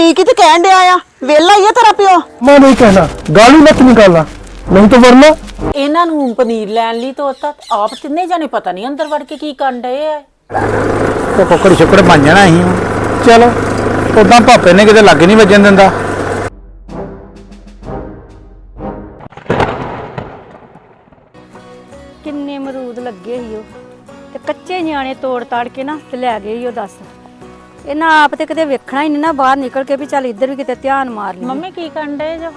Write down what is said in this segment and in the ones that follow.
ਠੀਕ ਹੀ ਤੇ ਕਹਿਣ ਡਿਆ ਆ। ਵੇਲਾ ਹੀ ਆ ਤੇਰਾ ਪਿਓ। ਮੈਂ ਨਹੀਂ ਕਹਿਣਾ। ਗਾਲੀ ਮਤ ਨਿਕਾਲਣਾ ਨਹੀਂ ਤਾਂ ਵਰਨਾ। ਇਹਨਾਂ ਨੂੰ ਪਨੀਰ ਲੈਣ ਲਈ ਤੋਤਾ ਆਪ ਤਿੰਨੇ ਜਾਣੇ ਪਤਾ ਨਹੀਂ ਅੰਦਰ ਵੜ ਕੇ ਕੀ ਕਰਨ ਡਏ ਆ। ਤੇ ਕੁੱਕੜ ਛੁੱਕੜ ਬਣ ਜਾਣਾ ਅਸੀਂ ਚਲੋ। ਉਦਾਂ ਭਾਪੇ ਨੇ ਕਿਤੇ ਲੱਗ ਨਹੀਂ ਵੱਜਣ ਦਿੰਦਾ। ਕਿੰਨੇ ਮਰੂਦ ਲੱਗੇ ਸੀ ਉਹ। ਤੇ ਕੱਚੇ ਨਿਆਣੇ ਤੋੜ ਤਾੜ ਕੇ ਨਾ ਤੇ ਲੈ ਗਏ ਸੀ ਉਹ ਦੱਸ। ਇਹਨਾਂ ਆਪ ਤੇ ਕਿਤੇ ਵੇਖਣਾ ਹੀ ਨਹੀਂ ਨਾ ਬਾਹਰ ਨਿਕਲ ਕੇ ਵੀ ਚੱਲ ਇੱਧਰ ਵੀ ਕਿਤੇ ਧਿਆਨ ਮਾਰ ਲਈ ਮੰਮੀ ਕੀ ਕਰਨ ਡਏ ਜੋ?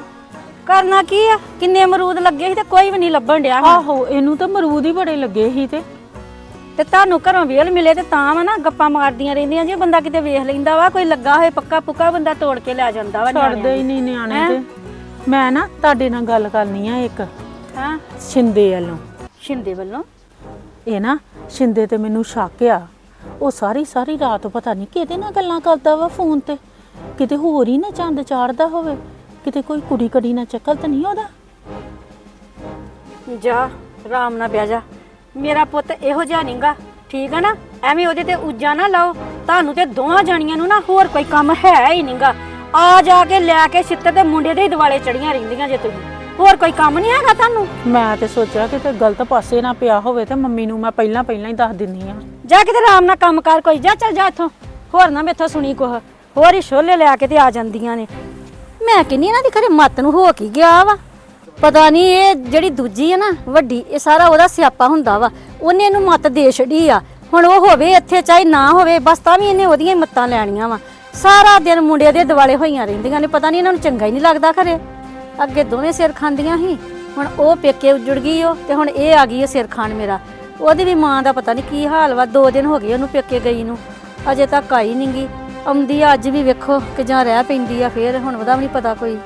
ਕਰਨਾ ਕੀ ਆ? ਕਿੰਨੇ ਅਮਰੂਦ ਲੱਗੇ ਸੀ ਤੇ ਕੋਈ ਵੀ ਨਹੀਂ ਲੱਭਣ ਡਿਆ ਹੁਣ। ਆਹੋ ਇਹਨੂੰ ਤਾਂ ਮਰੂਦ ਹੀ ਬੜੇ ਲੱਗੇ ਸੀ ਤੇ। ਤੇ ਤੁਹਾਨੂੰ ਘਰੋਂ ਵੇਲ ਮਿਲੇ ਤੇ ਤਾਂ ਵਾ ਨਾ ਗੱਪਾਂ ਮਾਰਦੀਆਂ ਰਹਿੰਦੀਆਂ ਜੇ ਬੰਦਾ ਕਿਤੇ ਵੇਖ ਲੈਂਦਾ ਵਾ ਕੋਈ ਲੱਗਾ ਹੋਏ ਪੱਕਾ ਪੁੱਕਾ ਬੰਦਾ ਤੋੜ ਕੇ ਲੈ ਜਾਂਦਾ ਵਾ ਛੱਡਦੇ ਹੀ ਨਹੀਂ ਨਿਆਣੇ ਤੇ। ਮੈਂ ਨਾ ਤੁਹਾਡੇ ਨਾਲ ਗੱਲ ਕਰਨੀ ਆ ਇੱਕ। ਹਾਂ। ਛਿੰਦੇ ਵੱਲੋਂ। ਸ਼ਿੰਦੇ ਵੱਲੋਂ? ਇਹ ਨਾ ਛਿੰਦੇ ਤੇ ਮੈਨੂੰ ਸ਼ੱਕ ਆ। ਉਹ ਸਾਰੀ ਸਾਰੀ ਰਾਤ ਪਤਾ ਨਹੀਂ ਕਿਹਦੇ ਨਾਲ ਗੱਲਾਂ ਕਰਦਾ ਵਾ ਫੋਨ ਤੇ। ਕਿਤੇ ਹੋਰ ਹੀ ਨਾ ਚੰਦ ਚਾੜਦਾ ਹੋਵੇ। ਕਿਤੇ ਕੋਈ ਕੁੜੀ ਕੜੀ ਨਾ ਚੱਕਲ ਤਾਂ ਨਹੀਂ ਉਹਦਾ? ਜਾ ਆਰਾਮ ਨਾਲ ਬਹਿ ਜਾ। ਮੇਰਾ ਪੁੱਤ ਇਹੋ ਜਿਹਾ ਨਹੀਂਗਾ ਠੀਕ ਆ ਨਾ? ਐਵੇਂ ਉਹਦੇ ਤੇ ਉੱਜਾ ਨਾ ਲਾਓ। ਤੁਹਾਨੂੰ ਤੇ ਦੋਵਾਂ ਜਾਣੀਆਂ ਨੂੰ ਨਾ ਹੋਰ ਕੋਈ ਕੰਮ ਹੈ ਹੀ ਨਹੀਂਗਾ। ਆ ਜਾ ਕੇ ਲੈ ਕੇ ਛਿੱਤਰ ਤੇ ਮੁੰਡੇ ਦੇ ਦਿਵਾਲੇ ਚੜੀਆਂ ਰਹਿੰਦੀਆਂ ਜੇ ਤੁਸੀਂ। ਹੋਰ ਕੋਈ ਕੰਮ ਨਹੀਂ ਹੈਗਾ ਤੁਹਾਨੂੰ? ਮੈਂ ਤੇ ਸੋਚਿਆ ਕਿਤੇ ਗਲਤ ਪਾਸੇ ਨਾ ਪਿਆ ਹੋਵੇ ਤੇ ਮੰਮੀ ਨੂੰ ਮੈਂ ਪਹਿਲਾਂ ਪਹਿਲਾਂ ਹੀ ਦੱਸ ਦਿੰਨੀ ਆ ਜਾ ਕਿਤੇ ਆਰਾਮ ਨਾਲ ਕੰਮ ਕਰ ਕੋਈ, ਜਾ ਚੱਲ, ਜਾ ਇੱਥੋਂ। ਹੋਰ ਨਾ ਮੇਥੋਂ ਸੁਣੀ ਕੁਛ। ਹੋਰ ਹੀ ਛੋਲੇ ਲਿਆ ਕੇ ਤੇ ਆ ਜਾਂਦੀਆਂ ਨੇ। ਮੈਂ ਕਹਿੰਨੀ ਇਹਨਾਂ ਦੀ ਖਰੇ ਮੱਤ ਨੂੰ ਹੋ ਕੀ ਗਿਆ ਵਾ? ਪਤਾ ਨਹੀਂ ਇਹ ਜਿਹੜੀ ਦੂਜੀ ਹੈ ਨਾ, ਵੱਡੀ, ਇਹ ਸਾਰਾ ਉਹਦਾ ਸਿਆਪਾ ਹੁੰਦਾ ਵਾ। ਉਹਨੇ ਇਹਨੂੰ ਮੱਤ ਦੇ ਛੜੀ ਆ। ਹੁਣ ਉਹ ਹੋਵੇ ਇੱਥੇ ਚਾਹੇ ਨਾ ਹੋਵੇ, ਬਸ ਤਾਂ ਵੀ ਇਹਨੇ ਉਹਦੀਆਂ ਹੀ ਮੱਤਾਂ ਲੈਣੀਆਂ ਵਾ। ਸਾਰਾ ਦਿਨ ਮੁੰਡੇ ਦੇ ਦਿਵਾਲੇ ਹੋਈਆਂ ਰਹਿੰਦੀਆਂ ਨੇ, ਪਤਾ ਨਹੀਂ ਇਹਨਾਂ ਨੂੰ ਚੰਗਾ ਹੀ ਨਹੀਂ ਲੱਗਦਾ ਖਰੇ। ਅੱਗੇ ਦੋਵੇਂ ਸਿਰ ਖਾਂਦੀਆਂ ਸੀ। ਹੁਣ ਉਹ ਪੇਕੇ ਉੱਜੜ ਗਈ ਉਹ ਤੇ ਹੁਣ ਇਹ ਆ ਗਈ ਹੈ ਸਿਰ ਖਾਣ ਮੇਰਾ। ਉਹਦੀ ਵੀ ਮਾਂ ਦਾ ਪਤਾ ਨਹੀਂ ਕੀ ਹਾਲ ਵਾ ਦੋ ਦਿਨ ਹੋ ਗਏ ਉਹਨੂੰ ਪੇਕੇ ਗਈ ਨੂੰ। ਅਜੇ ਤੱਕ ਆਈ ਨੀ ਗੀ। ਆਉਂਦੀ ਆ ਅੱਜ ਵੀ ਵੇਖੋ ਕਿ ਜਾਂ ਰਹਿ ਪੈਂਦੀ ਆ ਫੇਰ ਹੁਣ ਉਹਦਾ ਵੀ ਨਹੀਂ ਪਤਾ ਕੋਈ।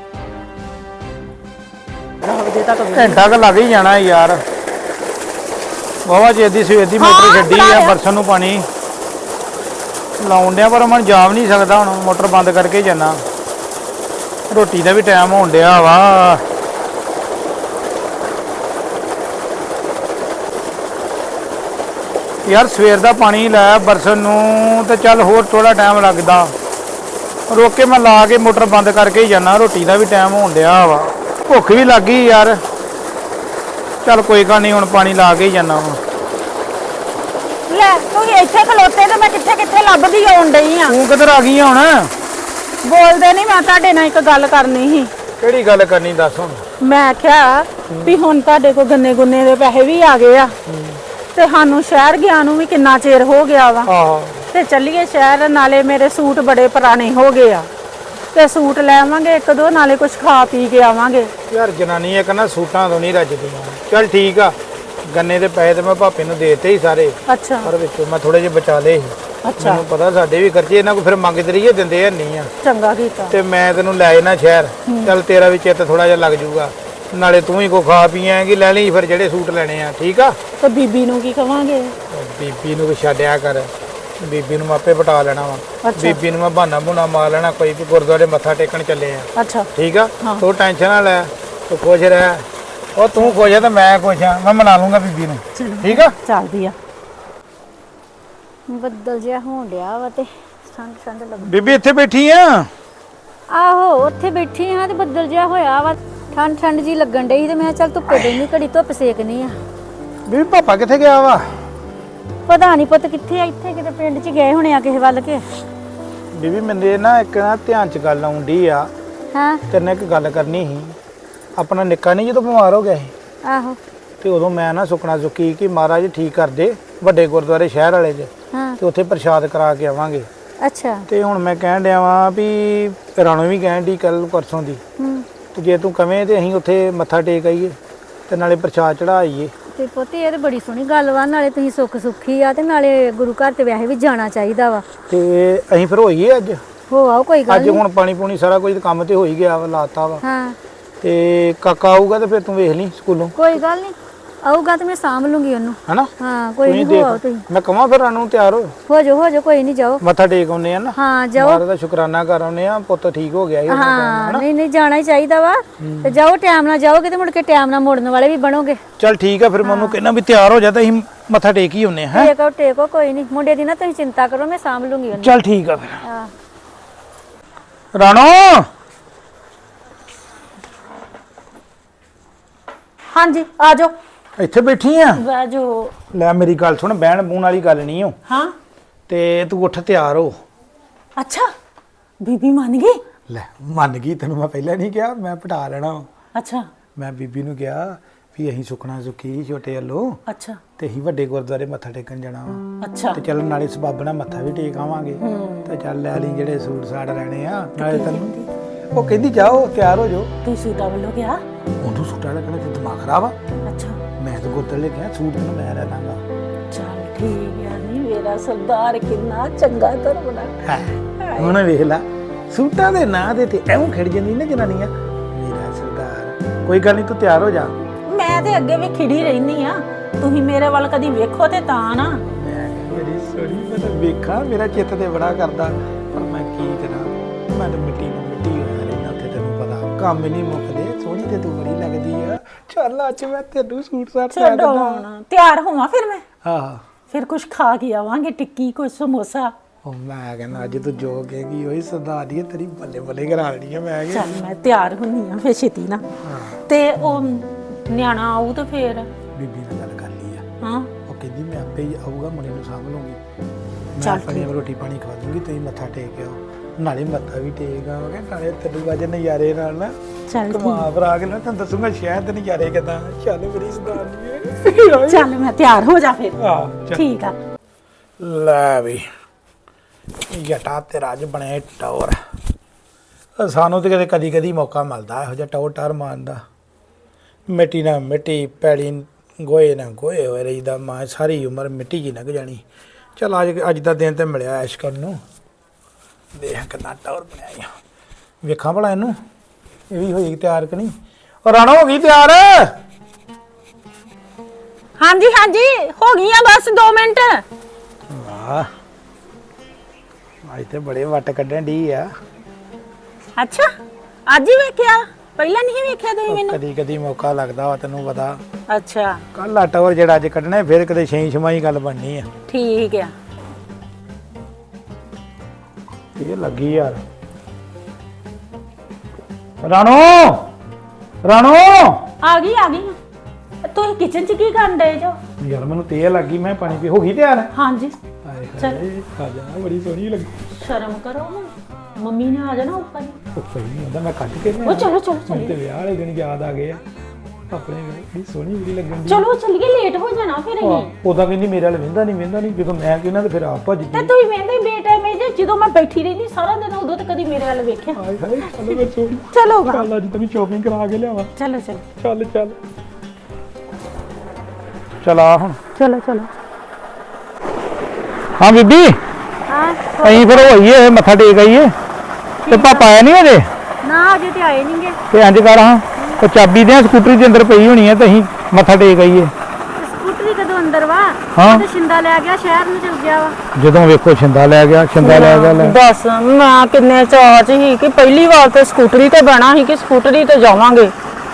ਘੰਟਾ ਕੁ ਲੱਗ ਹੀ ਜਾਣਾ ਯਾਰ। ਵਾਵਾ ਜੇ ਦੀ ਸਵੇਰ ਦੀ ਮੋਟਰ ਛੱਡੀ ਆ ਬਰਸਨ ਨੂੰ ਪਾਣੀ। ਲਾਉਣ ਡਿਆ ਪਰ ਮਨ ਜਾਮ ਨਹੀਂ ਸਕਦਾ ਹੁਣ ਮੋਟਰ ਬੰਦ ਕਰਕੇ ਜਾਣਾ। ਰੋਟੀ ਦਾ ਵੀ ਟਾਈਮ ਹੋਣ ਡਿਆ ਵਾ। ਯਾਰ ਸਵੇਰ ਦਾ ਪਾਣੀ ਲਾਇਆ ਬਰਸਨ ਨੂੰ ਤੇ ਚੱਲ ਹੋਰ ਥੋੜਾ ਟਾਈਮ ਲੱਗਦਾ। ਰੋਕ ਕੇ ਮੈਂ ਲਾ ਕੇ ਮੋਟਰ ਬੰਦ ਕਰਕੇ ਹੀ ਜਾਣਾ ਰੋਟੀ ਦਾ ਵੀ ਟਾਈਮ ਹੋਣ ਡਿਆ ਵਾ। ਭੁੱਖ ਵੀ ਲੱਗ ਗਈ ਯਾਰ। ਚੱਲ ਕੋਈ ਗੱਲ ਨਹੀਂ ਹੁਣ ਪਾਣੀ ਲਾ ਕੇ ਹੀ ਜਾਣਾ ਵਾ। ਲੈ ਤੂੰ ਇੱਥੇ ਖਲੋਤੇ ਤੇ ਮੈਂ ਕਿੱਥੇ ਕਿੱਥੇ ਲੱਭਦੀ ਆਉਣ ਡਈ ਆ? ਤੂੰ ਕਿੱਧਰ ਆ ਗਈ ਆ ਹੁਣ? ਬੋਲਦੇ ਨਹੀਂ ਮੈਂ ਤੁਹਾਡੇ ਨਾਲ ਇੱਕ ਗੱਲ ਕਰਨੀ ਸੀ। ਕਿਹੜੀ ਗੱਲ ਕਰਨੀ ਦੱਸ ਹੁਣ। ਮੈਂ ਕਿਹਾ ਵੀ ਹੁਣ ਤੁਹਾਡੇ ਕੋਲ ਗੰਨੇ ਗੁੰਨੇ ਦੇ ਪੈਸੇ ਵੀ ਆ ਗਏ ਆ। ਤੇ ਸਾਨੂੰ ਸ਼ਹਿਰ ਗਿਆ ਨੂੰ ਵੀ ਕਿੰਨਾ ਚਿਰ ਹੋ ਗਿਆ ਵਾ। ਆਹੋ। ਤੇ ਚੱਲੀਏ ਸ਼ਹਿਰ ਨਾਲੇ ਮੇਰੇ ਸੂਟ ਬੜੇ ਪੁਰਾਣੇ ਹੋ ਗਏ ਆ। ਤੇ ਸੂਟ ਲੈ ਆਵਾਂਗੇ ਇੱਕ ਦੋ ਨਾਲੇ ਕੁਝ ਖਾ ਪੀ ਕੇ ਆਵਾਂਗੇ। ਯਾਰ ਜਨਾਨੀ ਇੱਕ ਨਾ ਸੂਟਾਂ ਤੋਂ ਨਹੀਂ ਰੱਜਦੀਆਂ। ਚੱਲ ਠੀਕ ਆ। ਗੰਨੇ ਦੇ ਪੈਸੇ ਤੇ ਮੈਂ ਭਾਪੇ ਨੂੰ ਦੇਤੇ ਹੀ ਸਾਰੇ। ਅੱਛਾ। ਪਰ ਵਿੱਚੋਂ ਮੈਂ ਥੋੜੇ ਜਿਹੇ ਬਚਾ ਲਏ ਸੀ। ਅੱਛਾ। ਮੈਨੂੰ ਪਤਾ ਸਾਡੇ ਵੀ ਖਰਚੇ ਇਹਨਾਂ ਕੋ ਫਿਰ ਮੰਗਦੇ ਰਹੀਏ ਦਿੰਦੇ ਹੈ ਨਹੀਂ ਆ। ਚੰਗਾ ਕੀਤਾ। ਤੇ ਮੈਂ ਤੈਨੂੰ ਲੈ ਜਾਣਾ ਸ਼ਹਿਰ। ਚੱਲ ਤੇਰਾ ਵੀ ਚਿੱਤ ਥੋੜਾ ਜਿਹਾ ਲੱਗ ਜਾਊਗਾ। ਨਾਲੇ ਤੂੰ ਹੀ ਕੋ ਖਾ ਪੀਏਂਗੀ ਲੈ ਲਈ ਫਿਰ ਜਿਹੜੇ ਸੂਟ ਲੈਣੇ ਆ ਠੀਕ ਆ? ਤੇ ਬੀਬੀ ਨੂੰ ਕੀ ਕਵਾਂਗੇ? ਬੀਬੀ ਨੂੰ ਵੀ ਛੱਡਿਆ ਕਰ ਬੀਬੀ ਨੂੰ ਮੈਂ ਆਪੇ ਪਟਾ ਲੈਣਾ ਵਾ। ਅੱਛਾ। ਬੀਬੀ ਨੂੰ ਮੈਂ ਬਹਾਨਾ ਬੁਨਾ ਮਾਰ ਲੈਣਾ ਕੋਈ ਵੀ ਗੁਰਦੁਆਰੇ ਮੱਥਾ ਟੇਕਣ ਚੱਲੇ ਆ। ਅੱਛਾ। ਠੀਕ ਆ? ਤੂੰ ਟੈਨਸ਼ਨ ਨਾ ਲੈ ਤੂੰ ਖੁਸ਼ ਰਹਿ। ਉਹ ਤੂੰ ਖੁਸ਼ ਆ ਤੇ ਮੈਂ ਖੁਸ਼ ਆ ਮੈਂ ਮਨਾ ਲੂੰਗਾ ਬੀਬੀ ਨੂੰ। ਠੀਕ ਆ? ਚੱਲਦੀ ਆ। ਬੱਦਲ ਜਿਹਾ ਹੋਣ ਡਿਆ ਵਾ ਤੇ ਠੰਡ ਠੰਡ ਲੱਗ ਬੀਬੀ ਇੱਥੇ ਬੈਠੀ ਆ? ਆਹੋ ਉੱਥੇ ਬੈਠੀ ਹਾਂ ਤੇ ਬੱਦਲ ਜਿਹਾ ਹੋਇਆ ਵਾ। ਠੰਡ ਠੰਡ ਜੀ ਲੱਗਣ ਡਈ ਤੇ ਮੈਂ ਕਿਹਾ ਚੱਲ ਧੁੱਪੇ ਬੈਣੀ ਘੜੀ ਧੁੱਪ ਸੇਕਨੀ ਆ। ਬੀਬੀ ਪਾਪਾ ਕਿੱਥੇ ਗਿਆ ਵਾ? ਪਤਾ ਨਹੀਂ ਪੁੱਤ ਕਿੱਥੇ ਆ ਇੱਥੇ ਕਿਤੇ ਪਿੰਡ 'ਚ ਗਏ ਹੋਣੇ ਆ ਕਿਸੇ ਵੱਲ ਕੇ। ਬੀਬੀ ਮੇਰੇ ਨਾ ਇੱਕ ਨਾ ਧਿਆਨ ਚ ਗੱਲ ਆਉਂਦੀ ਆ। ਹਾਂ। ਤੇਰੇ ਨਾਲ ਇੱਕ ਗੱਲ ਕਰਨੀ ਸੀ। ਆਪਣਾ ਨਿੱਕਾ ਨਹੀਂ ਜਦੋਂ ਬਿਮਾਰ ਹੋ ਗਿਆ ਸੀ? ਆਹੋ। ਤੇ ਉਦੋਂ ਮੈਂ ਨਾ ਸੁਖਣਾ ਸੁੱਕੀ ਕਿ ਮਹਾਰਾਜ ਠੀਕ ਕਰ ਦੇ ਵੱਡੇ ਗੁਰਦੁਆਰੇ ਸ਼ਹਿਰ ਵਾਲੇ 'ਚ ਹਾਂ। ਤੇ ਉੱਥੇ ਪ੍ਰਸ਼ਾਦ ਕਰਾ ਕੇ ਆਵਾਂਗੇ। ਅੱਛਾ। ਤੇ ਹੁਣ ਮੈਂ ਕਹਿਣ ਡਿਆ ਵਾਂ ਵੀ ਰਾਣੋ ਵੀ ਕਹਿਣ ਦੀ ਕੱਲ ਪਰਸੋਂ ਦੀ। ਹੂੰ। ਤੇ ਜੇ ਤੂੰ ਕਵੇਂ ਤੇ ਅਸੀਂ ਉੱਥੇ ਮੱਥਾ ਟੇਕ ਆਈਏ ਤੇ ਨਾਲੇ ਪ੍ਰਸ਼ਾਦ ਚੜਾਈਏ ਤੇ ਪੁੱਤ ਇਹ ਤੇ ਬੜੀ ਸੋਹਣੀ ਗੱਲ ਵਾ ਨਾਲੇ ਤੁਸੀਂ ਸੁੱਖ ਸੁੱਖੀ ਆ ਤੇ ਨਾਲੇ ਗੁਰੂ ਘਰ ਤੇ ਵੈਸੇ ਵੀ ਜਾਣਾ ਚਾਹੀਦਾ ਵਾ। ਤੇ ਅਸੀਂ ਫਿਰ ਹੋਈਏ ਅੱਜ? ਹੋ ਆਓ ਕੋਈ ਗੱਲ ਅੱਜ ਨਹੀਂ ਹੁਣ ਪਾਣੀ ਪੂਣੀ ਸਾਰਾ ਕੁਝ ਕੰਮ ਤੇ ਹੋ ਹੀ ਗਿਆ ਵਾ ਲਾਤਾ ਵਾ। ਹਾਂ। ਤੇ ਕਾਕਾ ਆਊਗਾ ਤੇ ਫਿਰ ਤੂੰ ਵੇਖ ਲਈ ਸਕੂਲੋਂ। ਕੋਈ ਗੱਲ ਨਹੀਂ ਆਊਗਾ ਤੇ ਮੈਂ ਸਾਂਭ ਲੂੰਗੀ ਉਹਨੂੰ। ਹਨਾ? ਹਾਂ ਕੋਈ ਨਹੀਂ ਹੋ ਆਓ ਤੁਸੀਂ। ਮੈਂ ਕਹਾਂ ਫਿਰ ਰਾਣੋ ਨੂੰ ਤਿਆਰ ਹੋ। ਹੋ ਜਾਓ ਹੋ ਜਾਓ ਕੋਈ ਨਹੀਂ ਜਾਓ। ਮੱਥਾ ਟੇਕ ਆਉਨੇ ਆ ਨਾ। ਹਾਂ ਜਾਓ। ਮਹਾਰਾਜ ਦਾ ਸ਼ੁਕਰਾਨਾ ਕਰ ਆਉਨੇ ਆ ਪੁੱਤ ਠੀਕ ਹੋ ਗਿਆ ਇਹ ਹਾਂ ਨਹੀਂ ਨਹੀਂ ਜਾਣਾ ਹੀ ਚਾਹੀਦਾ ਵਾ। ਤੇ ਜਾਓ ਟਾਈਮ ਨਾਲ ਜਾਓਗੇ ਤੇ ਮੁੜ ਕੇ ਟਾਈਮ ਨਾਲ ਮੁੜਨ ਵਾਲੇ ਵੀ ਬਣੋਗੇ। ਚੱਲ ਠੀਕ ਆ ਫਿਰ ਮੈਂ ਉਹਨੂੰ ਕਹਿੰਦਾ ਵੀ ਤਿਆਰ ਹੋ ਜਾ ਤੇ ਅਸੀਂ ਮੱਥਾ ਟੇਕ ਹੀ ਆਉਨੇ ਆ ਹੈਂ? ਟੇਕੋ ਟੇਕੋ ਕੋਈ ਨਹੀਂ ਮੁੰਡੇ ਦੀ ਨਾ ਤੁਸੀਂ ਚਿੰਤਾ ਕਰੋ ਮੈਂ ਸਾਂਭ ਲੂੰਗੀ ਉਹਨੂੰ। ਚੱਲ ਠੀਕ ਆ ਫਿਰ। ਹਾਂ। ਰਾਣੋ! ਹਾਂਜੀ ਆ ਜਾਓ। ਇੱਥੇ ਬੈਠੀ ਆ? ਬਹਿ ਜਾਓ ਲੈ ਮੇਰੀ ਗੱਲ ਸੁਣ ਬਹਿਣ ਬੂਣ ਵਾਲੀ ਗੱਲ ਨਹੀਂ ਓ। ਹਾਂ। ਤੇ ਤੂੰ ਉੱਠ ਤਿਆਰ ਹੋ। ਅੱਛਾ ਬੀਬੀ ਮੰਨ ਗਈ? ਲੈ ਮੰਨ ਗਈ ਤੈਨੂੰ ਮੈਂ ਪਹਿਲਾਂ ਨਹੀਂ ਕਿਹਾ ਮੈਂ ਪਟਾ ਲੈਣਾ ਵਾ। ਅੱਛਾ। ਮੈਂ ਬੀਬੀ ਨੂੰ ਕਿਹਾ ਵੀ ਅਸੀਂ ਸੁਖਣਾ ਸੁਖੀ ਛੋਟੇ ਵੱਲੋਂ ਅੱਛਾ। ਤੇ ਅਸੀਂ ਵੱਡੇ ਗੁਰਦੁਆਰੇ ਮੱਥਾ ਟੇਕਣ ਜਾਣਾ ਵਾ। ਅੱਛਾ। ਤੇ ਚੱਲ ਨਾਲੇ ਸਬੱਬ ਨਾਲ ਮੱਥਾ ਵੀ ਟੇਕ ਆਵਾਂਗੇ। ਤੇ ਚੱਲ ਲੈ ਲਈ ਜਿਹੜੇ ਸੂਟ ਸਾੜ ਲੈਣੇ ਆ ਨਾਲੇ ਤੈਨੂੰ। ਉਹ ਕਹਿੰਦੀ ਜਾਓ ਤਿਆਰ ਹੋ ਜਾਓ। ਤੂੰ ਸੂਟਾ ਵੱਲੋਂ ਗਿਆ? ਉਹਨੂੰ ਸੂਟਾਂ ਕਹਿੰਦਾ ਤੇ ਦਿਮਾਗ ਖਰਾਬ ਆ। ਮੈਂ ਤਾਂ ਗੁਰਦੁਆਰੇ ਲੈ ਗਿਆ ਸੂਟ ਤੈਨੂੰ ਮੈਂ ਲੈ ਲਾਂਗਾ ਚੱਲ ਠੀਕ ਆ ਨਹੀਂ ਮੇਰਾ ਸਰਦਾਰ ਕਿੰਨਾ ਚੰਗਾ ਧਰਮਣਾ ਹੈ ਹੁਣ ਵੇਖ ਲੈ ਸੂਟਾਂ ਦੇ ਨਾਂ ਦੇ ਤੇ ਐਵੇਂ ਖਿੜ ਜਾਂਦੀ ਨਾ ਜਨਾਨੀਆਂ। ਮੇਰਾ ਸਰਦਾਰ ਕੋਈ ਗੱਲ ਨਹੀਂ ਤੂੰ ਤਿਆਰ ਹੋ ਜਾ। ਮੈਂ ਤੇ ਅੱਗੇ ਵੀ ਖਿੜੀ ਰਹਿਨੀ ਆ। ਤੁਸੀਂ ਮੇਰੇ ਵੱਲ ਕਦੀ ਵੇਖੋ ਤੇ ਤਾਂ ਨਾ। ਮੇਰੀ ਸੋਹਣੀ ਮੈਂ ਤਾਂ ਵੇਖਾਂ ਮੇਰਾ ਚਿੱਤ ਤੇ ਬੜਾ ਕਰਦਾ। ਪਰ ਮੈਂ ਕੀ ਕਰਾਂ? ਮੈਂ ਤਾਂ ਮਿੱਟੀ ਨੂੰ ਮਿੱਟੀ ਹੋਇਆ ਰਹਿਣਾ ਤੇ ਤੈਨੂੰ ਪਤਾ। ਕੰਮ ਨਹੀਂ ਮੁੱਕਦੇ ਸੋਹਣੀ ਤੇ ਤੂੰ ਬੜੀ ਲੱਗਦੀ ਆ। ਚੱਲ ਅੱਜ ਮੈਂ ਤੈਨੂੰ ਸੂਟ ਸਾਟ ਲੈ ਛੱਡੋ ਦਿੰਦਾ। ਹੁਣ ਤਿਆਰ ਹੋਵਾਂ ਫਿਰ ਮੈਂ? ਆਹ ਫਿਰ ਕੁਝ ਖਾ ਕੇ ਆਵਾਂਗੇ ਟਿੱਕੀ ਕੋਈ ਸਮੋਸਾ। ਉਹ ਮੈਂ ਕਹਿੰਦਾ ਅੱਜ ਤੂੰ ਜੋ ਕਹੇਗੀ ਉਹੀ ਸਰਦਾਰੀ ਤੇਰੀ ਬੱਲੇ ਬੱਲੇ ਕਰਾ ਲੈਣੀ ਆ ਮੈਂ ਕਿਹਾ। ਚੱਲ ਮੈਂ ਤਿਆਰ ਹੁੰਨੀ ਆ ਫਿਰ ਛੇਤੀ ਨਾ। ਤੇ ਉਹ ਨਿਆਣਾ ਆਊ ਤੇ ਫਿਰ? ਬੀਬੀ ਨਾਲ ਗੱਲ ਕਰ ਲਈ ਆ। ਹਾਂ। ਉਹ ਕਹਿੰਦੀ ਮੈਂ ਆਪੇ ਹੀ ਆਊਗਾ ਮੁੰਡੇ ਨੂੰ ਸਾਂਭ ਲੂੰਗੀ ਮੈਂ ਚੱਲ ਆਪਣੀ ਰੋਟੀ ਪਾਣੀ ਖਵਾ ਦੂੰਗੀ ਤੁਸੀਂ ਮੱਥਾ ਟੇਕ ਆਓ। ਨਾਲੇ ਮੱਥਾ ਵੀ ਟੇਕ ਆਵਾਂਗੇ ਨਾਲੇ ਤੈਨੂੰ ਅੱਜ ਨਜ਼ਾਰੇ ਨਾਲ ਨਾ ਚੱਲ ਕਮਾ ਭਰਾ ਕੇ ਨਾ ਤੈਨੂੰ ਦੱਸੂਗਾ ਸ਼ਹਿਰ ਦੇ ਨਜ਼ਾਰੇ ਕਿਦਾਂ ਚੱਲ ਮੇਰੀ ਸਰਦਾਰਨੀ ਚੱਲ ਮੈਂ ਤਿਆਰ ਹੋ ਜਾ ਫਿਰ। ਆ ਠੀਕ ਆ। ਲੈ ਵੀ ਜਟਾ ਤੇਰਾ ਅੱਜ ਬਣੇ ਟੌਰ। ਸਾਨੂੰ ਤੇ ਕਦੇ ਕਦੀ ਕਦੀ ਮੌਕਾ ਮਿਲਦਾ ਇਹੋ ਜਿਹਾ ਟੌਰ ਟਾਰ ਮਾਰਨ ਦਾ। ਮਿੱਟੀ ਨਾਲ ਮਿੱਟੀ ਪੈਲੀ ਗੋਏ ਨਾਲ ਗੋਏ ਹੋਏ ਰਹੀਦਾ ਮਾਂ ਸਾਰੀ ਉਮਰ ਮਿੱਟੀ ਜੀ ਲੰਘ ਜਾਣੀ। ਚਲ ਅੱਜ ਅੱਜ ਦਾ ਦਿਨ ਤੇ ਮਿਲਿਆ ਐਸ਼ ਕਰਨ ਨੂੰ। ਦੇਖ ਕਿੰਨਾ ਟੌਰ ਬਣਿਆ ਈ ਆ। ਵੇਖਾਂ ਭਲਾ ਇਹਨੂੰ ਇਹ ਵੀ ਹੋਈ ਤਿਆਰ ਕਿ ਨਹੀਂ? ਉਹ ਰਾਣੋ ਹੋ ਗਈ ਤਿਆਰ? ਹਾਂਜੀ ਹਾਂਜੀ ਹੋ ਗਈਆਂ ਬਸ 2 ਮਿੰਟ। ਵਾਹ ਅੱਜ ਤੇ ਬੜੇ ਵੱਟ ਕੱਢਣ ਦੀ ਆ। ਅੱਛਾ ਅੱਜ ਹੀ ਵੇਖਿਆ? ਪਹਿਲਾਂ ਨਹੀਂ ਵੇਖਿਆ ਤੁਸੀਂ ਮੈਨੂੰ? ਕਦੀ ਕਦੀ ਮੌਕਾ ਲੱਗਦਾ ਵਾ ਤੈਨੂੰ ਪਤਾ। ਅੱਛਾ। ਕੱਲ ਟਵਰ ਜਿਹੜਾ ਅੱਜ ਕੱਢਣਾ ਫਿਰ ਕਦੇ ਛੇ ਛਮਾਈ ਗੱਲ ਬਣਨੀ ਆ। ਠੀਕ ਆ। ਇਹ ਲੱਗੀ ਯਾਰ। ਰਾਣੋ! ਰਾਣੋ! ਆ ਗਈ ਆ ਗਈ। ਤੁਸੀਂ ਕਿਚਨ 'ਚ ਕੀ ਕਰਨ ਡਏ ਜੋ? ਯਾਰ ਮੈਨੂੰ ਤੇਲ ਲੱਗੀ ਮੈਂ ਪਾਣੀ ਪੀ ਹੋ ਗਈ ਤਿਆਰ? ਹਾਂਜੀ। ਹਾਏ ਚੱਲ। ਹਾਏ ਆ ਜਾ ਬੜੀ ਸੋਹਣੀ ਲੱਗੀ। ਸ਼ਰਮ ਕਰੋ ਹੁਣ। ਮੰਮੀ ਨੇ ਆ ਜਾਣਾ ਉੱਪਰ ਉਹ ਸਹੀ ਨਹੀਂ ਹੁੰਦਾ ਮੈਂ ਕੱਢ ਕੇ ਉਹ ਚਲੋ ਚਲੋ ਮੈਨੂੰ ਤੇ ਵਿਆਹ ਵਾਲੇ ਦਿਨ ਯਾਦ ਆ ਗਏ ਆ। ਆਪਣੇ ਬੜੀ ਸੋਹਣੀ ਬੜੀ ਲੱਗਣ ਦੀ। ਚਲੋ ਚੱਲੀਏ ਲੇਟ ਹੋ ਜਾਣਾ ਫਿਰ ਅਸੀਂ। ਉਹਦਾ ਕਹਿੰਦੀ ਮੇਰੇ ਵਾਲੇ ਵਿੰਦਾ ਨਹੀਂ ਵਿੰਦਾ ਨਹੀਂ ਜਦੋਂ ਮੈਂ ਕਿਹਾ ਤੇ ਫਿਰ ਆਪ ਭੱਜ ਤੇ ਗਈ ਤੁਸੀਂ ਵੇਂਦੇ ਬੇਟਾ ਮੈਂ ਜੇ ਜਦੋਂ ਮੈਂ ਬੈਠੀ ਰਹਿੰਦੀ ਸਾਰਾ ਦਿਨ ਉਦੋਂ ਤੇ ਕਦੀ ਮੇਰੇ ਵੱਲ ਵੇਖਿਆ। ਹਾਏ ਹਾਏ ਚੱਲ ਮੈਂ ਸੋਹਣੀ ਚਲੋ ਗਾ। ਚੱਲ ਅੱਜ ਤੈਨੂੰ ਸ਼ੋਪਿੰਗ ਕਰਾ ਕੇ ਲਿਆਵਾਂ। ਚਲੋ ਚਲੋ। ਚੱਲ ਚੱਲ। ਚਲਾ ਹੁਣ। ਚਲੋ ਚਲੋ। ਹਾਂ ਬੀਬੀ। ਹਾਂ ਅਸੀਂ ਫਿਰ ਹੋਈਏ ਮੱਥਾ ਟੇਕ ਆਈਏ। ਤੇ ਪਾਪਾ ਆਇਆ ਨਹੀਂ ਅਜੇ ਨਾ ਅਜੇ ਤੇ ਆਏ ਨਹੀਂਗੇ ਤੇ ਇੰਜ ਕਰ ਹਾਂ। ਉਹ ਚਾਬੀ ਦੇ ਸਕੂਟਰੀ ਦੇ ਅੰਦਰ ਪਈ ਹੋਣੀ ਹੈ ਤੇ ਅਸੀਂ ਮੱਥਾ ਟੇਕ ਆਈਏ। ਸਕੂਟਰੀ ਕਦੋਂ ਅੰਦਰ ਵਾ? ਹਾਂ। ਉਹ ਤੇ ਸ਼ਿੰਦਾ ਲੈ ਗਿਆ ਸ਼ਹਿਰ ਨੂੰ ਚਲ ਗਿਆ ਵਾ। ਜਦੋਂ ਵੇਖੋ ਛਿੰਦਾ ਲੈ ਗਿਆ ਛਿੰਦਾ ਲੈ ਗਿਆ ਲੈ। ਬਸ ਮੈਂ ਕਿੰਨੇ ਚਾਹ ਚ ਹੀ ਕਿ ਪਹਿਲੀ ਵਾਰ ਤੇ ਸਕੂਟਰੀ ਤੇ ਬਹਿਣਾ ਸੀ ਕਿ ਸਕੂਟਰੀ ਤੇ ਜਾਵਾਂਗੇ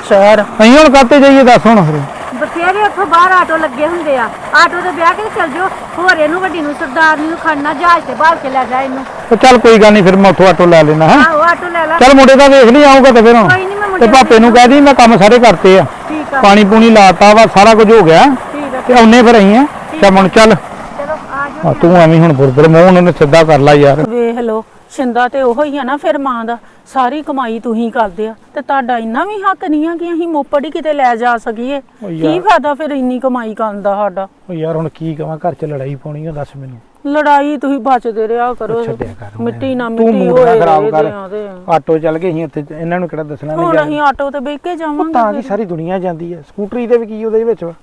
ਸ਼ਹਿਰ। ਅਸੀਂ ਹੁਣ ਕਾਤੇ ਜਾਈਏ ਦੱਸ ਹੁਣ ਫਿਰ। ਬਥੇਰੇ ਉੱਥੋਂ ਬਾਹਰ ਆਟੋ ਲੱਗੇ ਹੁੰਦੇ ਆ। ਆਟੋ ਤੇ ਵਿਆਹ ਕੇ ਚੱਲ ਜਾਓ। ਹੋਰ ਇਹਨੂੰ ਵੱਡੀ ਨੂੰ ਸਰਦਾਰਨੀ ਨੂੰ ਖੜਨਾ ਜਹਾਜ਼ ਤੇ ਬਾਹਰ ਕੇ ਲੈ ਜਾ ਇਹਨੂੰ। ਤੇ ਚੱਲ ਕੋਈ ਗੱਲ ਨਹੀਂ ਫਿਰ ਮੈਂ ਉੱਥੋਂ ਆਟੋ ਲੈ ਲੈਣਾ ਹੈ। ਆਹੋ ਆਟੋ ਲੈ ਲਾ। ਚੱਲ ਮੁੰਡੇ ਦਾ ਵੇਖ ਲਈ ਆਊਗਾ ਤੇ ਫਿਰ ਹੁਣ। ਕੋਈ ਨੀ, ਮੁੰਡੇ ਤੇ ਪਾਪੇ ਨੂੰ ਕਹਿ ਦੀ ਮੈਂ ਕੰਮ ਸਾਰੇ ਕਰਤੇ ਆ। ਠੀਕ ਆ। ਪਾਣੀ ਪੂਣੀ ਲਾਤਾ ਵਾ ਸਾਰਾ ਕੁਝ ਹੋ ਗਿਆ। ਠੀਕ ਆ। ਤੇ ਆਉਨੇ ਫਿਰ ਅਸੀਂ ਆ। ਚੱਲ ਹੁਣ ਚੱਲ। ਚਲੋ ਆ ਜਾਓ ਤੂੰ ਐਵੇਂ ਹੁਣ ਬੁਰਬਰ ਮੂੰਹ ਉਹਨੇ ਸਿੱਧਾ ਕਰ ਲਾ ਯਾਰ। ਵੇਖ ਲੋ ਸ਼ਿੰਦਾ ਤੇ ਉਹੋ ਹੀ ਆ ਨਾ ਫਿਰ ਮਾਂ ਦਾ। ਸਾਰੀ ਕਮਾਈ ਤੁਸੀਂ ਕਰਦੇ ਆ। ਤੇ ਤੁਹਾਡਾ ਇੰਨਾ ਵੀ ਹੱਕ ਨਹੀਂ ਆ ਕਿ ਅਸੀਂ ਮੋਪੜ ਹੀ ਕਿਤੇ ਲੈ ਜਾ ਸਕੀਏ। ਓ ਕੀ। ਫਾਇਦਾ ਫਿਰ ਇੰਨੀ ਕਮਾਈ ਕਰਨ ਦਾ ਸਾਡਾ? ਉਹ ਯਾਰ ਹੁਣ ਕੀ ਕਵਾਂ? ਘਰ 'ਚ ਲੜਾਈ ਪਾਉਣੀ ਆ ਦੱਸ ਮੈਨੂੰ। ਲੜਾਈ ਤੁਸੀਂ ਬਚਦੇ ਰਿਹਾ ਕਰੋ। ਛੱਡਿਆ ਕਰ ਹੁਣ। ਮਿੱਟੀ ਨਾ ਤੂੰ ਮਿੱਟੀ ਮੂਡ ਨਾ ਹੋਏ ਖਰਾਬ ਕਰ। ਰਹਿੰਦੇ ਆ ਤੇ। ਆਟੋ ਚੱਲ ਗਏ ਅਸੀਂ ਉੱਥੇ ਇਹਨਾਂ ਨੂੰ ਕਿਹੜਾ ਦੱਸਣਾ ਨਹੀਂ ਹੁਣ ਜਾਣਾ ਅਸੀਂ ਆਟੋ ਤੇ ਬਹਿ ਕੇ ਜਾਵਾਂਗੇ ਤਾਂ ਕੀ। ਸਾਰੀ ਦੁਨੀਆ ਜਾਂਦੀ ਹੈ ਸਕੂਟਰੀ ਤੇ ਵੀ ਕੀ ਉਹਦੇ ਵਿੱਚ ਵਾ?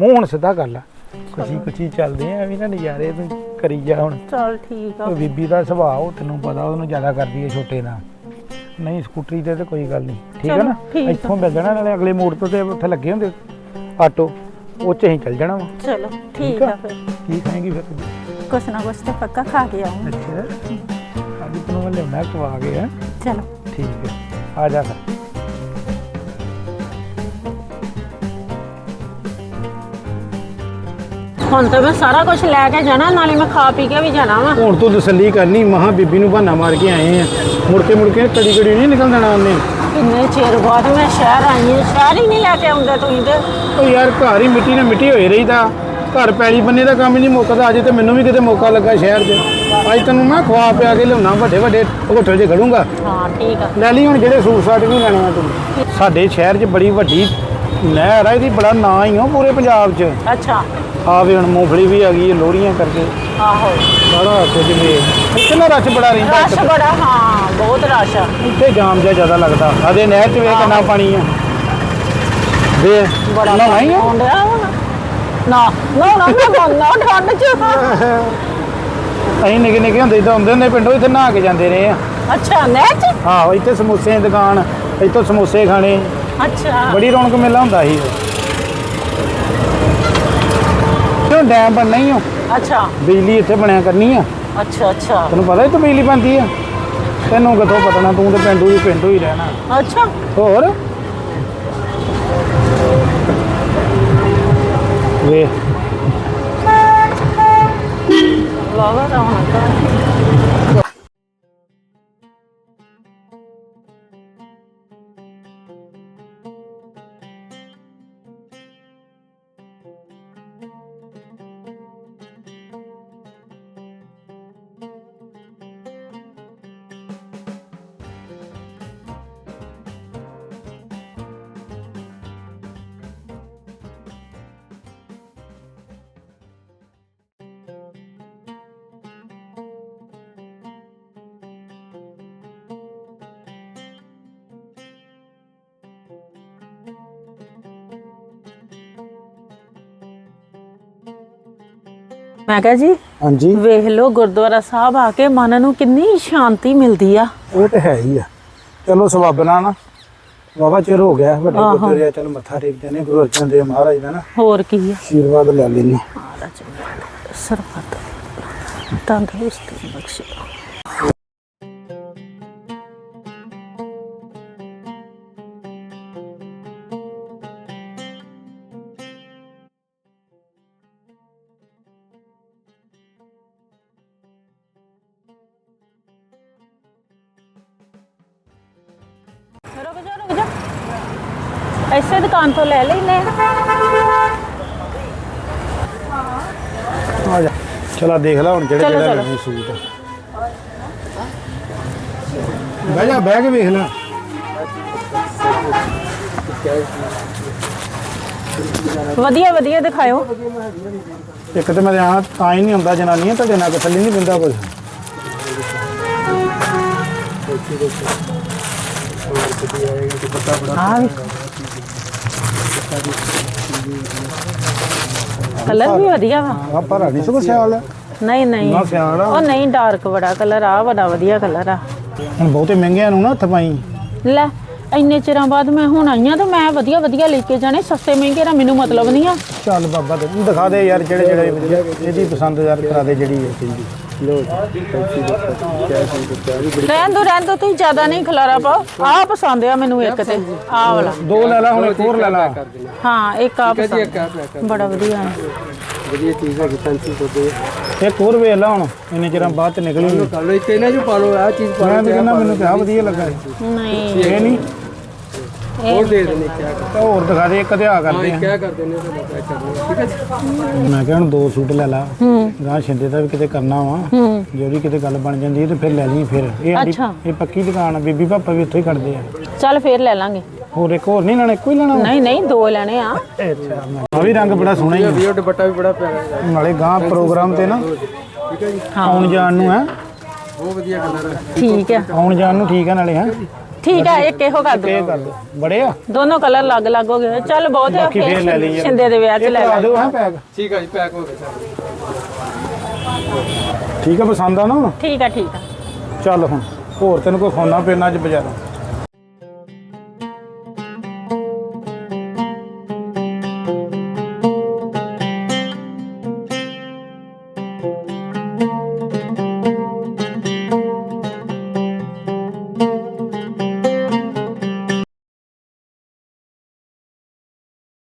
ਮੂੰਹ ਹੁਣ ਸਿੱਧਾ ਕਰ ਲੈ। ਖੁਸ਼ੀ ਖੁਸ਼ੀ ਚੱਲਦੇ ਆ ਐਵੇਂ ਨਾ ਨਜ਼ਾਰੇ ਤੂੰ ਕਰੀ ਜਾ ਹੁਣ। ਚੱਲ ਠੀਕ ਆ। ਉਹ ਬੀਬੀ ਦਾ ਸੁਭਾਅ ਉਹ ਤੈਨੂੰ ਪਤਾ ਉਹਨੂੰ ਜ਼ਿਆਦਾ ਕਰਦੀ ਹੈ ਛੋਟੇ ਨਾਲ। ਨਹੀਂ ਸਕੂਟਰੀ ਤੇ ਤੇ ਕੋਈ ਗੱਲ ਨਹੀਂ। ਠੀਕ ਹੈ ਚਲੋ, ਨਾ? ਆ। ਇੱਥੋਂ ਮਿਲ ਜਾਣਾ ਨਾਲੇ ਅਗਲੇ ਮੋੜ ਤੋਂ ਤੇ ਉੱਥੇ ਲੱਗੇ ਹੁੰਦੇ। ਆਟੋ ਉਹ ਚ ਅਸੀਂ ਚੱਲ ਜਾਣਾ ਵਾ। ਚਲੋ ਠੀਕ ਠੀਕ ਆ। ਆ? ਫਿਰ। ਕੀ ਖਾਏਂਗੀ ਫਿਰ ਤੂੰ? ਕੁਛ ਨਾ ਕੁਛ ਤੇ ਪੱਕਾ ਖਾ ਕੇ ਆਉਂ ਅੱਛਾ ਅੱਜ ਤੈਨੂੰ ਮੈਂ ਲਿਆਉਣਾ ਖਵਾ ਕੇ ਹੈ ਚਲੋ ਠੀਕ ਹੈ ਆ ਜਾ ਫਿਰ ਹੁਣ ਤਾਂ ਮੈਂ ਸਾਰਾ ਕੁਝ ਲੈ ਕੇ ਜਾਣਾ ਨਾਲੇ ਮੈਂ ਖਾ ਪੀ ਕੇ ਵੀ ਜਾਣਾ ਵਾ ਹੁਣ ਤੂੰ ਤਸੱਲੀ ਕਰਨੀ ਮਹਾ ਬੀਬੀ ਨੂੰ ਬਹਾਨਾ ਮਾਰ ਕੇ ਆਏ ਆ ਮੁੜ ਕੇ ਮੁੜ ਕੇ ਕੜੀ ਕੜੀ ਨਹੀਂ ਨਿਕਲ ਜਾਣਾ ਉਹਨੇ ਕਿੰਨੇ ਚਿਰ ਬਾਅਦ ਮੈਂ ਸ਼ਹਿਰ ਆਈ ਹਾਂ ਸ਼ਹਿਰ ਹੀ ਨਹੀਂ ਲੈ ਕੇ ਆਉਂਦੇ ਤੁਸੀਂ ਤੇ ਉਹ ਯਾਰ ਘਰ ਹੀ ਮਿੱਟੀ ਨਾਲ ਮਿੱਟੀ ਹੋਈ ਰਹੀਦਾ ਘਰ ਪੈਲੀ ਬੰਨੇ ਦਾ ਕੰਮ ਹੀ ਨਹੀਂ ਮੁੱਕਦਾ। ਅਜੇ ਤੇ ਮੈਨੂੰ ਵੀ ਕਿਤੇ ਮੌਕਾ ਲੱਗਾ ਸ਼ਹਿਰ 'ਚ। ਅੱਜ ਤੈਨੂੰ ਮੈਂ ਖਵਾ ਪਿਆ ਕੇ ਲਿਆਉਣਾ ਵੱਡੇ ਵੱਡੇ ਹੋਟਲ 'ਚ ਖੜੂੰਗਾ। ਹਾਂ ਠੀਕ ਆ। ਲੈ ਲਈ ਹੁਣ ਜਿਹੜੇ ਸੂਟ ਸਾਟ ਵੀ ਲੈਣੇ ਆ ਤੂੰ। ਸਾਡੇ ਸ਼ਹਿਰ 'ਚ ਬੜੀ ਵੱਡੀ ਨਹਿਰ ਆ ਇਹਦੀ ਬੜਾ ਨਾਂ ਹੀ ਆ ਪੂਰੇ ਪੰਜਾਬ 'ਚ। ਅੱਛਾ। ਆਵੇ ਹੁਣ ਮੂੰਗਫਲੀ ਵੀ ਆ ਗਈ ਹੈ ਲੋਹੜੀਆਂ ਕਰਕੇ। ਆਹੋ। ਬੜਾ ਕੁਝ ਵੀ ਇੱਥੇ ਨਾ ਰਸ਼ ਬੜਾ ਰਹਿੰਦਾ ਰਸ਼ ਬੜਾ ਹਾਂ ਬਹੁਤ ਰਸ਼ ਆ। ਇੱਥੇ ਜਾਮ ਜਿਹਾ ਜ਼ਿਆਦਾ ਲੱਗਦਾ। ਆਦੇ ਨਹਿਰ 'ਚ ਵੇਖ ਕਿੰਨਾ ਪਾਣੀ ਆ। ਵੇ ਬੜਾ ਆ? ਆਉਂਦਿਆ ਹੁਣ ਨਾ ਨਾ ਨਾ ਨਾ ਨਾ ਠੰਡ ਚ। ਅਸੀਂ ਨਿੱਕੇ ਨਿੱਕੇ ਹੁੰਦੇ ਤਾਂ ਹੁੰਦੇ ਹੁੰਦੇ ਪਿੰਡੋਂ ਇੱਥੇ ਨਹਾ ਕੇ ਜਾਂਦੇ ਰਹੇ ਆ। ਅੱਛਾ ਨੈਟ ਆਹੋ ਇੱਥੇ ਸਮੋਸੇ ਦੀ ਦੁਕਾਨ ਇੱਥੋਂ ਸਮੋਸੇ ਖਾਣੇ। ਅੱਛਾ। ਬੜੀ ਰੌਣਕ ਮੇਲਾ ਹੁੰਦਾ ਸੀ। ਕਿਉਂ ਡੈਮ ਬਣਨਾ ਹੀ ਹੋ ਅੱਛਾ। ਬਿਜਲੀ ਇੱਥੇ ਬਣਿਆ ਕਰਨੀ ਆ। ਅੱਛਾ ਅੱਛਾ। ਤੈਨੂੰ ਪਤਾ ਇੱਥੇ ਬਿਜਲੀ ਬਣਦੀ ਆ? ਤੈਨੂੰ ਕਿੱਥੋਂ ਪਤਨਾ ਤੂੰ ਤੇ ਪਿੰਡੂ ਹੀ ਪਿੰਡੂ ਹੀ ਰਹਿਣਾ। ਅੱਛਾ। ਹੋਰ? ਵੇ ਵਾਵਾ ਰੌਣਕ ਆ। ਮੈਂ ਕਿਹਾ ਜੀ ਹਾਂਜੀ। ਵੇਖ ਲਓ ਗੁਰਦੁਆਰਾ ਸਾਹਿਬ ਆ ਕੇ ਮਨ ਨੂੰ ਕਿੰਨੀ ਸ਼ਾਂਤੀ ਮਿਲਦੀ ਆ। ਉਹ ਤੇ ਹੈ ਹੀ ਆ। ਚਲੋ ਸਵਾਬਨਾ ਨਾ ਵਾਵਾ ਚਿਰ ਹੋ ਗਿਆ ਵੱਡੇ ਗੁਰਦੁਆਰੇ ਚਲ ਮੱਥਾ ਟੇਕਦੇ ਨੇ ਗੁਰੂ ਅਰਜਨ ਦੇਵ ਮਹਾਰਾਜ ਦਾ ਨਾ। ਹੋਰ ਕੀ ਆ? ਆਸ਼ੀਰਵਾਦ ਲੈ ਲੈਣੇ ਮਹਾਰਾਜ ਸਰਬਤ ਤੰਦਰੁਸਤੀ ਬਖਸ਼ੇ। ਰੁਕ ਜਾ ਰੁਕ ਜਾ। ਐਸੇ ਦੁਕਾਨ ਤੋਂ ਲੈ ਲੈਨੇ ਆ। ਜਾ। ਚਲਾ ਦੇਖ ਲੈ ਹੁਣ ਜਿਹੜੇ ਚਲੋ, ਜਿਹੜੇ ਚਲੋ। ਲੈਣੇ ਸੂਟ। ਬਹਿ ਜਾ ਬਹਿ ਕੇ ਵੇਖ ਲੈ। ਵਧੀਆ ਵਧੀਆ ਦਿਖਾਓ ਇੱਕ ਤੇ ਮੈਂ ਆ ਤਾਂ ਹੀ ਨਹੀਂ ਹੁੰਦਾ ਜਨਾਨੀਆਂ ਤੁਹਾਡੇ ਨਾਲ ਥੱਲੇ ਨਹੀਂ ਬਿੰਦਾ ਕੁਝ ਕਲਰ ਵੀ ਵਧੀਆ ਵਾ। ਆ ਪਰ ਨਹੀਂ ਸਗੋਂ ਸਿਆਲ ਆ। ਨਹੀਂ ਨਹੀਂ। ਨਾ ਸਿਆਲ ਆ। ਉਹ ਨਹੀਂ ਡਾਰਕ ਬੜਾ ਕਲਰ ਆ ਬੜਾ ਵਧੀਆ ਕਲਰ ਆ। ਹੁਣ ਬਹੁਤੇ ਮਹਿੰਗਿਆਂ ਨੂੰ ਨਾ ਹੱਥ ਪਾਈ। ਲੈ ਇੰਨੇ ਚਿਰਾਂ ਬਾਅਦ ਮੈਂ ਹੁਣ ਆਈ ਆ ਤੇ ਮੈਂ ਵਧੀਆ ਵਧੀਆ ਲੈ ਕੇ ਜਾਣੇ। ਸਸਤੇ ਮਹਿੰਗੇ ਦਾ ਮੈਨੂੰ ਮਤਲਬ ਨਹੀਂ ਆ। ਚੱਲ ਬਾਬਾ ਤੇ ਦਿਖਾ ਦੇ ਯਾਰ ਜਿਹੜੇ ਜਿਹੜੇ ਵਧੀਆ। ਇਹਦੀ ਪਸੰਦ ਯਾਰ ਕਰਾ ਦੇ ਜਿਹੜੀ ਹੈ ਚੀਜ਼ ਰਹਿਣ ਦੋ ਰਹਿਣ ਦੋ ਤੁਸੀਂ ਜ਼ਿਆਦਾ ਨਹੀਂ ਖਲਾਰਾ ਪਾਓ। ਆ ਪਸੰਦ ਆ ਮੈਨੂੰ ਇੱਕ ਤੇ ਆ ਵਾਲਾ। ਦੋ ਲੈ ਲੈ ਹੁਣ ਇੱਕ ਹੋਰ ਲੈ ਲੈ। ਹਾਂ ਇੱਕ ਆ ਪਸੰਦ। ਬੜਾ ਵਧੀਆ ਹੈ। ਵਧੀਆ ਚੀਜ਼ ਹੈਗੀ ਫੈਂਸੀ ਸੋਦੇ ਇੱਕ ਹੋਰ ਵੇਖ ਲੈ ਹੁਣ ਇੰਨੇ ਚਿਰਾਂ ਬਾਅਦ ਚ ਨਿਕਲੀ ਨੀ। ਕਰ ਲੋ ਇੱਥੇ ਨਾ ਜੋ ਪਾ ਲੋ ਆ ਚੀਜ਼ ਪਾ ਮੈਂ ਤਾਂ ਕਹਿੰਦਾ ਮੈਨੂੰ ਤਾਂ ਆਹ ਵਧੀਆ ਲੱਗਾ। ਇਹ ਨਹੀਂ। ਇਹ ਨਹੀਂ ਹੋਰ ਦੇ ਦੇਣੇ ਕਿਆ ਕਰ ਤਾਂ ਹੋਰ ਦਿਖਾ ਦੇ ਇੱਕ ਤੇ ਆ ਕਰਦੇ ਆ। ਕਿਆ ਕਰ ਦਿੰਦੇ ਹੋ ਤਾਂ ਪੈਕ ਕਰ ਲਓ ਠੀਕ ਹੈ ਜੀ? ਮੈਂ ਕਿਹਾ ਹੁਣ ਦੋ ਸੂਟ ਲੈ ਲਾ। ਗਾਂ ਛਿੰਦੇ ਦਾ ਵੀ ਕਿਤੇ ਕਰਨਾ ਵਾ ਜੇ ਉਹਦੀ ਕਿਤੇ ਗੱਲ ਬਣ ਜਾਂਦੀ ਹੈ ਤੇ ਫਿਰ ਲੈ ਲਈ ਫਿਰ। ਇਹ ਸਾਡੀ ਅੱਛਾ। ਇਹ ਪੱਕੀ ਦੁਕਾਨ ਆ ਬੀਬੀ ਪਾਪਾ ਵੀ ਹੀ ਖੜਦੇ ਆ। ਚੱਲ ਫੇਰ ਲੈ ਲਾਂਗੇ। ਹੋਰ ਇੱਕ ਹੋਰ ਨਹੀਂ ਲੈਣਾ ਇੱਕੋ ਹੀ ਲੈਣਾ ਵਾ? ਨਹੀਂ ਨਹੀਂ ਦੋ ਲੈਣੇ ਆ। ਅੱਛਾ ਆ ਵੀ ਰੰਗ ਬੜਾ ਸੋਹਣਾ ਹੀ ਆ। ਵੀਡੀਓ ਦੁਪੱਟਾ ਵੀ ਬੜਾ ਪਿਆਰਾ ਹੈ। ਨਾਲੇ ਗਾਂ ਪ੍ਰੋਗਰਾਮ ਤੇ ਨਾ ਠੀਕ ਹੈ ਜੀ? ਆਉਣ ਜਾਣ ਨੂੰ ਹੈ। ਬਹੁਤ ਵਧੀਆ ਕਲਰ ਹੈ। ਠੀਕ ਹੈ। ਆਉਣ ਜਾਣ ਨੂੰ ਠੀਕ ਆ ਨਾਲੇ ਹੈ। ਠੀਕ ਹੈ ਇੱਕ ਇਹੋ ਕਰ ਇਹ ਦੋ। ਕਰ ਦੋ। ਬੜੇ ਆ। ਦੋਨੋਂ ਕਲਰ ਲੱਗ ਲੱਗ ਹੋ ਗਏ। ਚੱਲ ਬਹੁਤ ਹੈ ਬਾਕੀ ਫੇਰ ਲੈ ਲਈ ਯਾਰ। ਸਿੰਦੇ ਦੇ ਵਿਆਹ 'ਚ ਇਹ ਲੈ ਕਰਾ ਲਾਂਗੇ ਦਿਓ ਹੈ ਪੈਕ? ਠੀਕ ਹੈ ਜੀ ਪੈਕ ਹੋ ਗਿਆ ਠੀਕ ਆ ਪਸੰਦ ਆ ਨਾ ਹੁਣ? ਠੀਕ ਹੈ ਠੀਕ ਹੈ ਚੱਲ ਹੁਣ ਹੋਰ ਤੈਨੂੰ ਕੋਈ ਖਾਣਾ ਪੀਣਾ ਅੱਜ ਬਾਜ਼ਾਰੋਂ।